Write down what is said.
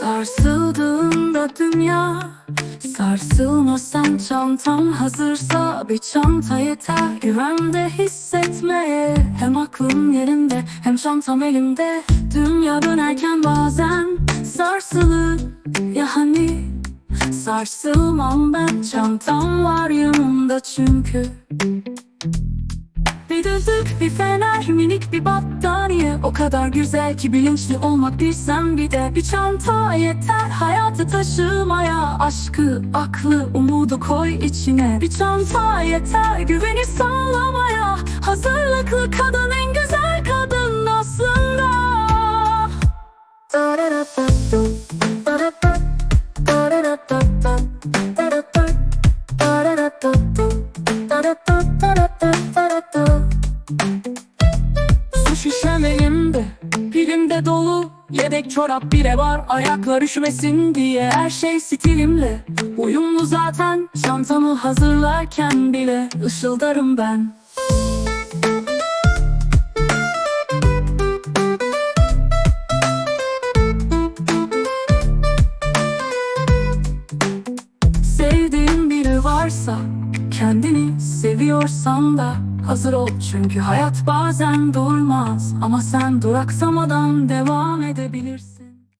Sarsıldığında dünya Sarsılmasan çantam hazırsa Bir çanta yeter. Güvende hissetmeye Hem aklım yerinde hem çantam elimde. Dünya dönerken bazen sarsılır Ya hani? Sarsılmam ben çantam var yanımda çünkü. Bir düdük, bir battaniye O kadar güzel ki bilinçli olmak bir sen bir de Bir çanta yeter. Hayatı taşımaya Aşkı, aklı, umudu koy içine. Bir çanta yeter güveni sağlamaya. Hazırlıklı kadın en güzel kadın aslında. Su şişem elimde Pilimde dolu. Yedek çorap bile var Ayaklar üşümesin diye. Her şey stilimle Uyumlu zaten. Çantamı hazırlarken bile ışıldarım ben. Sevdiğin biri varsa Kendini seviyorsan da Hazır ol çünkü hayat bazen durmaz. Ama sen duraksamadan devam edebilirsin